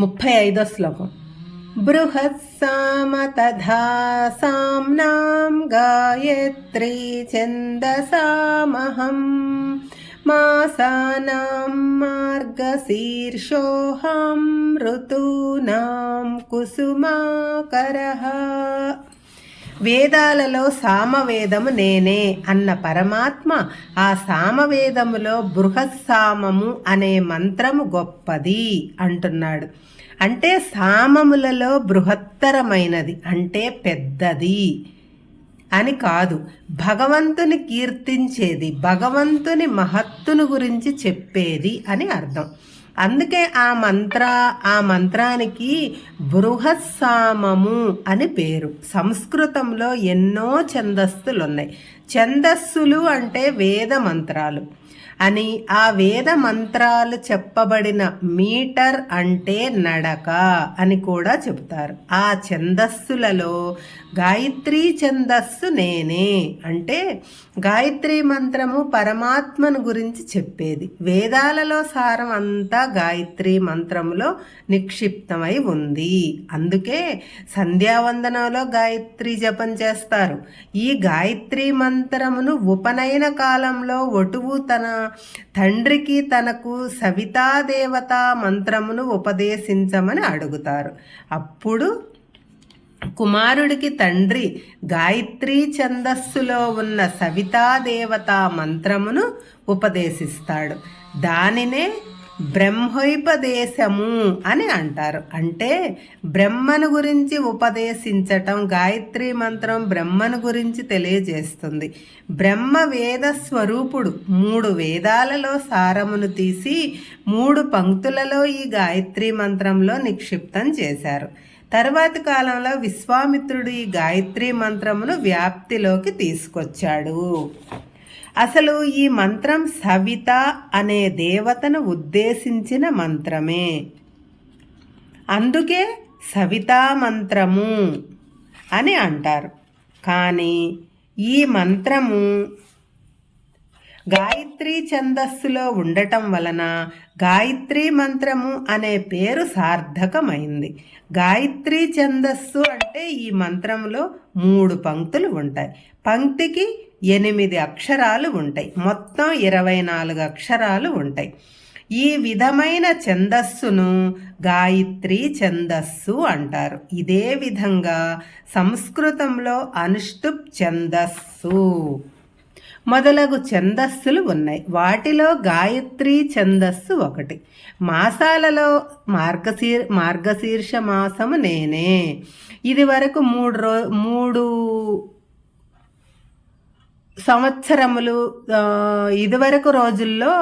ముప్పై ఐదో శ్లోకం. బృహత్సామ తథా సామ్నాం గాయత్రీ ఛందసామహం మాసానాం మార్గశీర్షోహం ఋతూనాం కుసుమాకరః. వేదాలలో సామవేదము నేనే అన్న పరమాత్మ ఆ సామవేదములో బృహత్సామము అనే మంత్రము గొప్పది అంటున్నాడు. అంటే సామములలో బృహత్తరమైనది అంటే పెద్దది అని కాదు. భగవంతుని కీర్తించేది భగవంతుని మహత్తును గురించి చెప్పేది అని అర్థం. అందుకే ఆ మంత్ర ఆ మంత్రానికి బృహస్సామము అని పేరు. సంస్కృతంలో ఎన్నో ఛందస్సులు ఉన్నాయి ఛందస్సులు అంటే వేద మంత్రాలు. అని ఆ వేద మంత్రాలు చెప్పబడిన మీటర్ అంటే నడక అని కూడా చెబుతారు. ఆ ఛందస్సులలో గాయత్రీ ఛందస్సు నేనే అంటే గాయత్రీ మంత్రము పరమాత్మను గురించి చెప్పేది. వేదాలలో సారం అంతా గాయత్రి మంత్రములో నిక్షిప్తమై ఉంది. అందుకే సంధ్యావందనంలో గాయత్రి జపం చేస్తారు. ఈ గాయత్రి మంత్రమును ఉపనయన కాలంలో ఒటువు తన తండ్రికి తనకు సవితాదేవత మంత్రమును ఉపదేశించమని అడుగుతారు. అప్పుడు కుమారుడికి తండ్రి గాయత్రి ఛందస్సులో ఉన్న సవితాదేవత మంత్రమును ఉపదేశిస్తాడు. దానినే బ్రహ్మోపదేశము అని అంటారు. అంటే బ్రహ్మను గురించి ఉపదేశించటం గాయత్రి మంత్రం బ్రహ్మను గురించి తెలియజేస్తుంది. బ్రహ్మ వేద స్వరూపుడు మూడు వేదాలలో సారమును తీసి మూడు పంక్తులలో ఈ గాయత్రి మంత్రంలో నిక్షిప్తం చేశారు. తర్వాతి కాలంలో విశ్వామిత్రుడు ఈ గాయత్రి మంత్రమును వ్యాప్తిలోకి తీసుకొచ్చాడు. అసలు ఈ మంత్రం సవిత అనే దేవతను ఉద్దేశించిన మంత్రమే. అందుకే సవితా మంత్రము అని అంటారు. కానీ ఈ మంత్రము గాయత్రి ఛందస్సులో ఉండటం వలన గాయత్రి మంత్రము అనే పేరు సార్థకమైంది. గాయత్రి ఛందస్సు అంటే ఈ మంత్రంలో మూడు పంక్తులు ఉంటాయి. పంక్తికి ఎనిమిది అక్షరాలు ఉంటాయి. మొత్తం ఇరవై నాలుగు అక్షరాలు ఉంటాయి. ఈ విధమైన ఛందస్సును గాయత్రి ఛందస్సు అంటారు. ఇదే విధంగా సంస్కృతంలో అనుష్టుప్ ఛందస్సు. మొదలగు ఛందస్సులు ఉన్నాయి. వాటిలో గాయత్రి ఛందస్సు ఒకటి. మాసాలలో మార్గశీర్ మార్గశీర్ష మాసము నేనే. ఇది వరకు మూడు రో మూడు సంవత్సరములు ఇదివరకు రోజుల్లో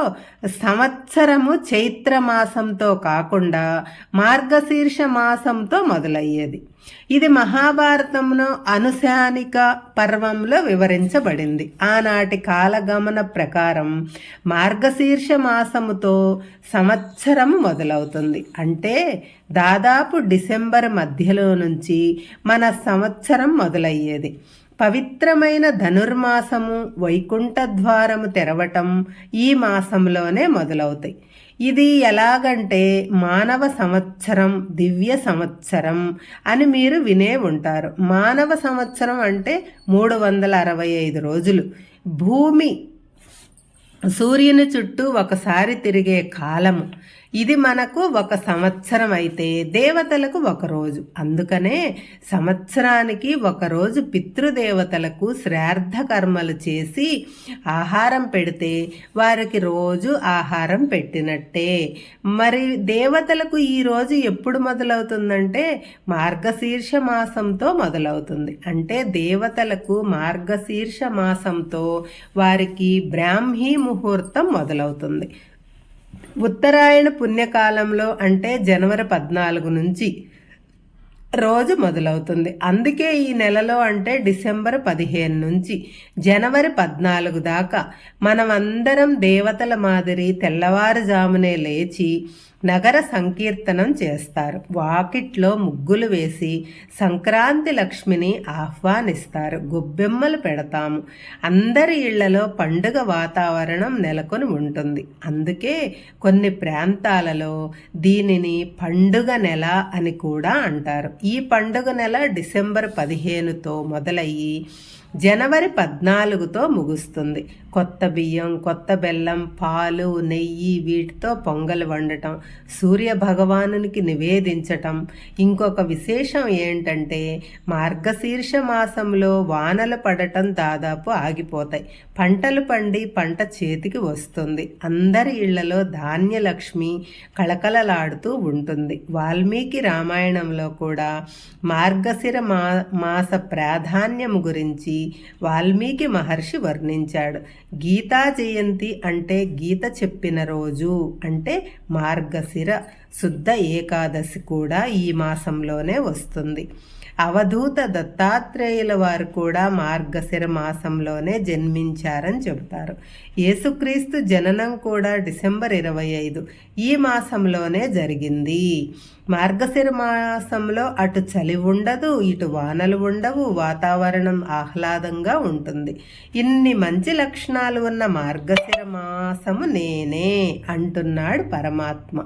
సంవత్సరము చైత్ర మాసంతో కాకుండా మార్గశీర్ష మాసంతో మొదలయ్యేది. ఇది మహాభారతంలో అనుశానిక పర్వంలో వివరించబడింది. ఆనాటి కాలగమన ప్రకారం మార్గశీర్ష మాసముతో సంవత్సరం మొదలవుతుంది. అంటే దాదాపు డిసెంబర్ మధ్యలో నుంచి మన సంవత్సరం మొదలయ్యేది. పవిత్రమైన ధనుర్మాసము వైకుంఠ ద్వారము తెరవటం ఈ మాసంలోనే మొదలవుతాయి. ఇది ఎలాగంటే మానవ సంవత్సరం దివ్య సంవత్సరం అని మీరు వినే ఉంటారు. మానవ సంవత్సరం అంటే మూడు వందల అరవై ఐదు రోజులు. భూమి సూర్యుని చుట్టూ ఒకసారి తిరిగే కాలము. ఇది మనకు ఒక సంవత్సరం అయితే దేవతలకు ఒక రోజు. అందుకనే సంవత్సరానికి ఒకరోజు పితృదేవతలకు శ్రాద్ధ కర్మలు చేసి ఆహారం పెడితే వారికి రోజు ఆహారం పెట్టినట్టే. మరి దేవతలకు ఈ రోజు ఎప్పుడు మొదలవుతుందంటే మార్గశీర్ష మాసంతో మొదలవుతుంది. అంటే దేవతలకు మార్గశీర్ష మాసంతో వారికి బ్రాహ్మీ ముహూర్తం మొదలవుతుంది. ఉత్తరాయణ పుణ్యకాలంలో అంటే జనవరి పద్నాలుగు నుంచి రోజు మొదలవుతుంది. అందుకే ఈ నెలలో అంటే డిసెంబర్ పదిహేను నుంచి జనవరి పద్నాలుగు దాకా మనమందరం దేవతల మాదిరి తెల్లవారుజామునే లేచి నగర సంకీర్తనం చేస్తారు. వాకిట్లో ముగ్గులు వేసి సంక్రాంతి లక్ష్మిని ఆహ్వానిస్తారు. గొబ్బెమ్మలు పెడతాము. అందరి ఇళ్ళలో పండుగ వాతావరణం నెలకొని ఉంటుంది. అందుకే కొన్ని ప్రాంతాలలో దీనిని పండుగ నెల అని కూడా అంటారు. ఈ పండుగ నెల డిసెంబర్ పదిహేనుతో మొదలయ్యి జనవరి పద్నాలుగుతో ముగుస్తుంది. కొత్త బియ్యం కొత్త బెల్లం పాలు నెయ్యి వీటితో పొంగల్ వండటం సూర్య భగవానునికి నివేదించటం. ఇంకొక విశేషం ఏంటంటే మార్గశీర్ష మాసంలో వానలు పడటం దాదాపు ఆగిపోతాయి. పంటలు పండి పంట చేతికి వస్తుంది. అందరి ఇళ్ళలో ధాన్యలక్ష్మి కళకళలాడుతూ ఉంటుంది. వాల్మీకి రామాయణంలో కూడా మార్గశిర మా మాస ప్రాధాన్యం గురించి వాల్మీకి మహర్షి వర్ణించాడు. గీతా జయంతి అంటే గీత చెప్పిన రోజు అంటే మార్గశిర శుద్ధ ఏకాదశి కూడా ఈ మాసంలోనే వస్తుంది. అవధూత దత్తాత్రేయుల వారు కూడా మార్గశిర మాసంలోనే జన్మించారని చెబుతారు. యేసుక్రీస్తు జననం కూడా డిసెంబర్ ఇరవై ఐదు. ఈ మాసంలోనే జరిగింది. మార్గశిర మాసంలో అటు చలి ఉండదు ఇటు వానలు ఉండవు వాతావరణం ఆహ్లాదంగా ఉంటుంది. ఇన్ని మంచి లక్షణాలు ఉన్న మార్గశిర మాసము నేనే అంటున్నాడు పరమాత్మ.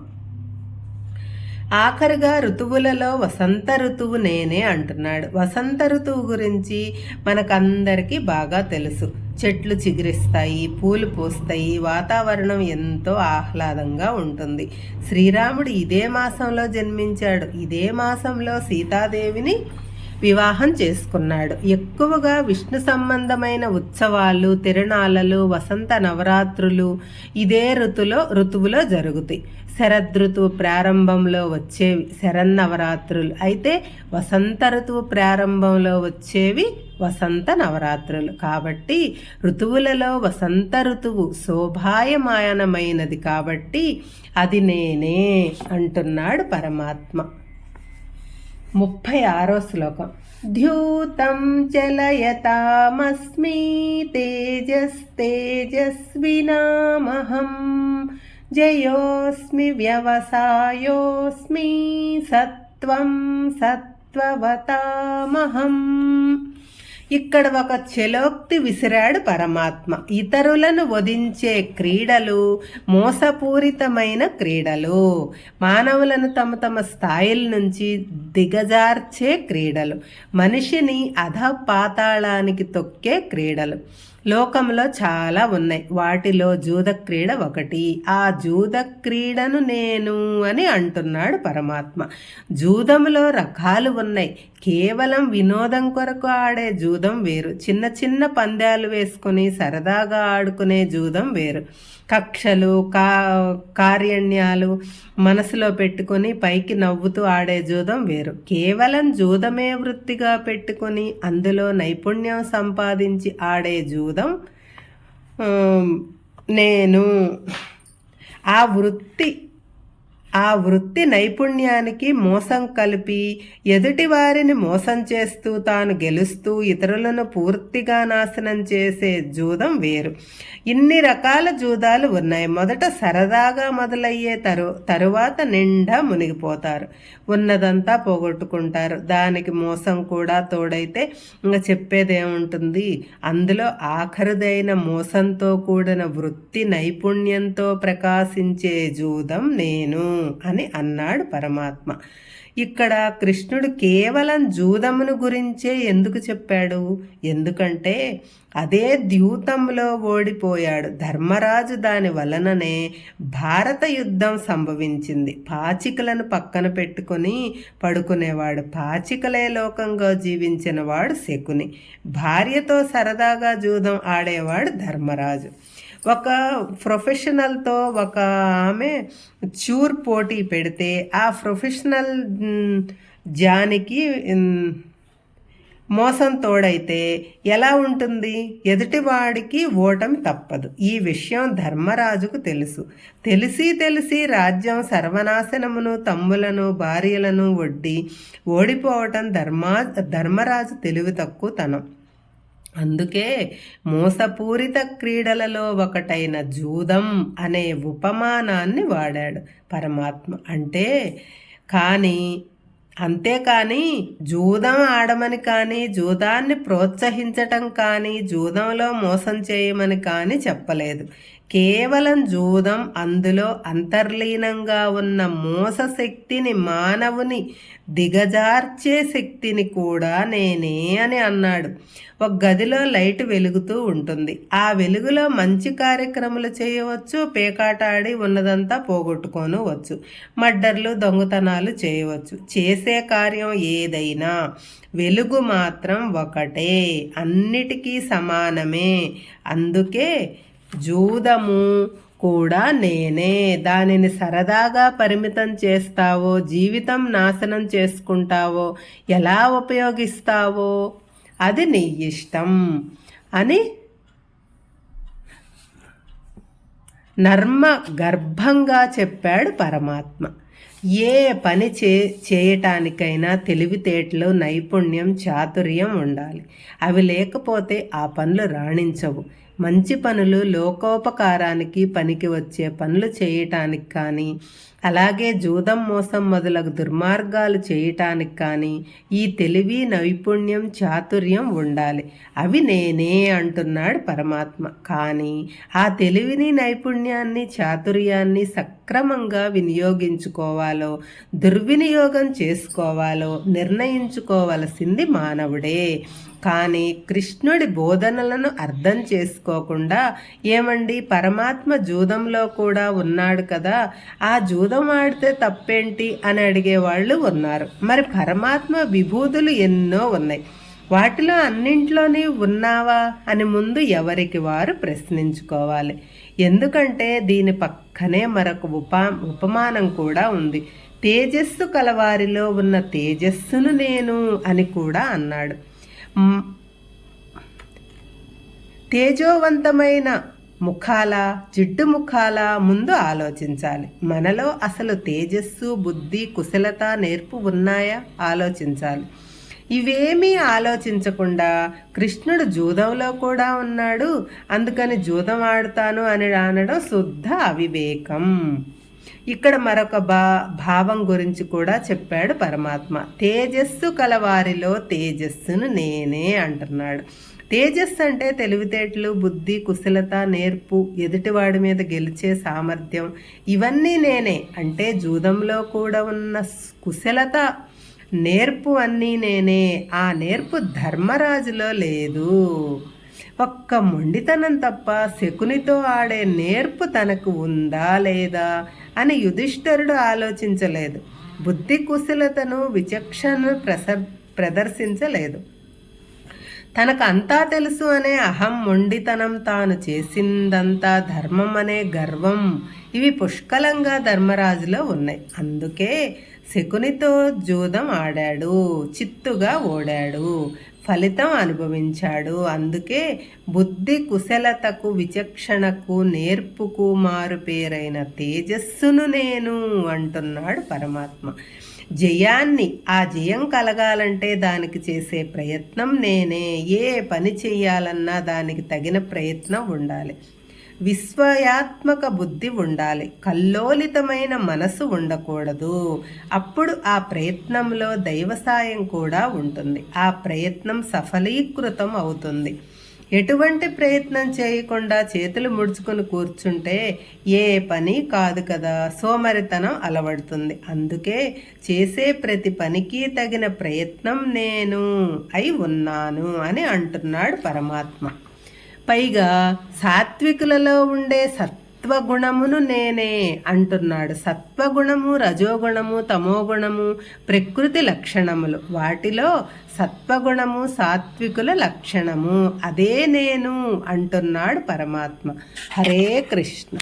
ఆఖరిగా ఋతువులలో వసంత ఋతువు నేనే అంటున్నాడు. వసంత ఋతువు గురించి మనకందరికీ బాగా తెలుసు. చెట్లు చిగురిస్తాయి పూలు పూస్తాయి వాతావరణం ఎంతో ఆహ్లాదంగా ఉంటుంది. శ్రీరాముడు ఇదే మాసంలో జన్మించాడు. ఇదే మాసంలో సీతాదేవిని వివాహం చేసుకున్నాడు. ఎక్కువగా విష్ణు సంబంధమైన ఉత్సవాలు తిరణాలలు వసంత నవరాత్రులు ఇదే ఋతులో ఋతువులో జరుగుతాయి. శరదృతువు ప్రారంభంలో వచ్చేవి శరన్నవరాత్రులు. అయితే వసంత ఋతువు ప్రారంభంలో వచ్చేవి వసంత నవరాత్రులు. కాబట్టి ఋతువులలో వసంత ఋతువు శోభాయమాయనమైనది కాబట్టి అది నేనే అంటున్నాడు పరమాత్మ. ముప్పై ఆరో శ్లోకం. ద్యూతం చలయతామస్మి తేజస్తేజస్వినామహం జయోస్మి వ్యవసాయోస్మి సత్వం సత్వవతామహం. ఇక్కడ ఒక చెలోక్తి విసిరాడు పరమాత్మ. ఇతరులను వధించే క్రీడలు మోసపూరితమైన క్రీడలు. మానవులను తమ తమ స్థాయిల నుంచి దిగజార్చే క్రీడలు. మనిషిని అధ పాతాళానికి తొక్కే క్రీడలు. లోకంలో చాలా ఉన్నాయి. వాటిలో జూద క్రీడ ఒకటి. ఆ జూద క్రీడను నేను అని అంటున్నాడు పరమాత్మ. జూదంలో రకాలు ఉన్నాయి. కేవలం వినోదం కొరకు ఆడే జూదం వేరు. చిన్న చిన్న పందాలు వేసుకుని సరదాగా ఆడుకునే జూదం వేరు. కక్షలు కా కార్యణ్యాలు మనసులో పెట్టుకొని పైకి నవ్వుతూ ఆడే జూదం వేరు. కేవలం జూదమే వృత్తిగా పెట్టుకొని అందులో నైపుణ్యం సంపాదించి ఆడే జూదం నేను ఆ వృత్తి ఆ వృత్తి నైపుణ్యానికి మోసం కలిపి ఎదుటి వారిని మోసం చేస్తూ తాను గెలుస్తూ ఇతరులను పూర్తిగా నాశనం చేసే జూదం వేరు. ఇన్ని రకాల జూదాలు ఉన్నాయి. మొదట సరదాగా మొదలయ్యే తరు తరువాత నిండా మునిగిపోతారు. ఉన్నదంతా పోగొట్టుకుంటారు. దానికి మోసం కూడా తోడైతే ఇంకా చెప్పేదేముంటుంది? అందులో ఆఖరుదైన మోసంతో కూడిన వృత్తి నైపుణ్యంతో ప్రకాశించే జూదం నేను. అని అన్నాడు పరమాత్మ. ఇక్కడ కృష్ణుడు కేవలం జూదమును గురించే ఎందుకు చెప్పాడు? ఎందుకంటే అదే ద్యూతంలో ఓడిపోయాడు. ధర్మరాజు దాని వలననే భారత యుద్ధం సంభవించింది. పాచికలను పక్కన పెట్టుకొని పడుకునేవాడు. పాచికలే లోకంగా జీవించిన వాడు శకుని. భార్యతో సరదాగా జూదం ఆడేవాడు ధర్మరాజు. ఒక ప్రొఫెషనల్తో ఒక ఆమె చూర్ పోటీ పెడితే ఆ ప్రొఫెషనల్ జానికి మోసం తోడైతే ఎలా ఉంటుంది? ఎదుటివాడికి ఓటమి తప్పదు. ఈ విషయం ధర్మరాజుకు తెలుసు. తెలిసి తెలిసి రాజ్యం సర్వనాశనమును తమ్ములను భార్యలను వడ్డి ఓడిపోవటం ధర్మా ధర్మరాజు తెలివి తక్కువతనం అందుకే మోసపూరిత క్రీడలలో ఒకటైన జూదం అనే ఉపమానాన్ని వాడాడు పరమాత్మ. అంటే కానీ అంతేకాని జూదం ఆడమని కానీ జూదాన్ని ప్రోత్సహించటం కానీ జూదంలో మోసం చేయమని కానీ చెప్పలేదు. కేవలం జూదం అందులో అంతర్లీనంగా ఉన్న మోస శక్తిని మానవుని దిగజార్చే శక్తిని కూడా నేనే అని అన్నాడు. ఒక గదిలో లైట్ వెలుగుతూ ఉంటుంది. ఆ వెలుగులో మంచి కార్యక్రమాలు చేయవచ్చు పేకాటాడి ఉన్నదంతా పోగొట్టుకోనవచ్చు మడ్డర్లు దొంగతనాలు చేయవచ్చు. చేసే కార్యం ఏదైనా వెలుగు మాత్రం ఒకటే అన్నిటికీ సమానమే. అందుకే జూదము కూడా నేనే. దానిని సరదాగా పరిమితం చేస్తావో జీవితం నాశనం చేసుకుంటావో ఎలా ఉపయోగిస్తావో? అది నీ ఇష్టం అని నర్మ గర్భంగా చెప్పాడు పరమాత్మ. ఏ పని చే చేయటానికైనా తెలివితేటలు నైపుణ్యం చాతుర్యం ఉండాలి. అవి లేకపోతే ఆ పనులు రాణించవు. మంచి పనులు లోకోపకారానికి పనికి వచ్చే పనులు చేయటానికి కానీ అలాగే జూదం మోసం మొదలగు దుర్మార్గాలు చేయటానికి కానీ ఈ తెలివి నైపుణ్యం చాతుర్యం ఉండాలి. అవి నేనే అంటున్నాడు పరమాత్మ. కానీ ఆ తెలివిని నైపుణ్యాన్ని చాతుర్యాన్ని సక్రమంగా వినియోగించుకోవాలో దుర్వినియోగం చేసుకోవాలో నిర్ణయించుకోవలసింది మానవుడే. కానీ కృష్ణుడి బోధనలను అర్థం చేసుకోకుండా ఏమండి? పరమాత్మ జూదంలో కూడా ఉన్నాడు కదా ఆ జూదం ఆడితే తప్పేంటి? అని అడిగేవాళ్ళు ఉన్నారు. మరి పరమాత్మ విభూతులు ఎన్నో ఉన్నాయి. వాటిలో అన్నింట్లోనే ఉన్నావా? అని ముందు ఎవరికి వారు ప్రశ్నించుకోవాలి. ఎందుకంటే దీని పక్కనే మరొక ఉపా ఉపమానం కూడా ఉంది. తేజస్సు కలవారిలో ఉన్న తేజస్సును నేను అని కూడా అన్నాడు. తేజోవంతమైన ముఖాల జిడ్డు ముఖాల ముందు ఆలోచించాలి. మనలో అసలు తేజస్సు బుద్ధి కుశలత నేర్పు ఉన్నాయా? ఆలోచించాలి. ఇవేమీ ఆలోచించకుండా కృష్ణుడు జూదంలో కూడా ఉన్నాడు. అందుకని జూదం ఆడుతాను అని అనడం శుద్ధ అవివేకం. ఇక్కడ మరొక భా భావం గురించి కూడా చెప్పాడు పరమాత్మ. తేజస్సు కలవారిలో తేజస్సును నేనే అంటున్నాడు. తేజస్సు అంటే తెలివితేటలు బుద్ధి కుశలత నేర్పు ఎదుటివాడి మీద గెలిచే సామర్థ్యం. ఇవన్నీ నేనే. అంటే జూదంలో కూడా ఉన్న కుశలత నేర్పు అన్నీ నేనే. ఆ నేర్పు ధర్మరాజులో లేదు. ఒక్క మొండితనం తప్ప శకునితో ఆడే నేర్పు తనకు ఉందా లేదా? అని యుధిష్ఠరుడు ఆలోచించలేదు. బుద్ధి కుశలతను విచక్షణను ప్రస ప్రదర్శించలేదు. తనకు అంతా తెలుసు అనే అహం మొండితనం తాను చేసిందంతా ధర్మం అనే గర్వం ఇవి పుష్కలంగా ధర్మరాజులో ఉన్నాయి. అందుకే శకునితో జూదం ఆడాడు చిత్తుగా ఓడాడు ఫలితం అనుభవించాడు. అందుకే బుద్ధి కుశలతకు విచక్షణకు నేర్పుకు మారు పేరైన తేజస్సును నేను అంటున్నాడు పరమాత్మ. జయాన్ని ఆ జయం కలగాలంటే దానికి చేసే ప్రయత్నం నేనే. ఏ పని చేయాలన్నా దానికి తగిన ప్రయత్నం ఉండాలి. విశ్వయాత్మక బుద్ధి ఉండాలి. కల్లోలితమైన మనసు ఉండకూడదు. అప్పుడు ఆ ప్రయత్నంలో దైవ సాయం కూడా ఉంటుంది. ఆ ప్రయత్నం సఫలీకృతం అవుతుంది. ఎటువంటి ప్రయత్నం చేయకుండా చేతులు ముడుచుకొని కూర్చుంటే ఏ పని కాదు కదా? సోమరితనం అలవడుతుంది. అందుకే చేసే ప్రతి పనికి తగిన ప్రయత్నం నేను అయి ఉన్నాను అని అంటున్నాడు పరమాత్మ. పైగా సాత్వికులలో ఉండే సత్వగుణమును నేనే అంటున్నాడు. సత్వగుణము రజోగుణము తమోగుణము ప్రకృతి లక్షణములు. వాటిలో సత్వగుణము సాత్వికుల లక్షణము. అదే నేను అంటున్నాడు పరమాత్మ. హరే కృష్ణ.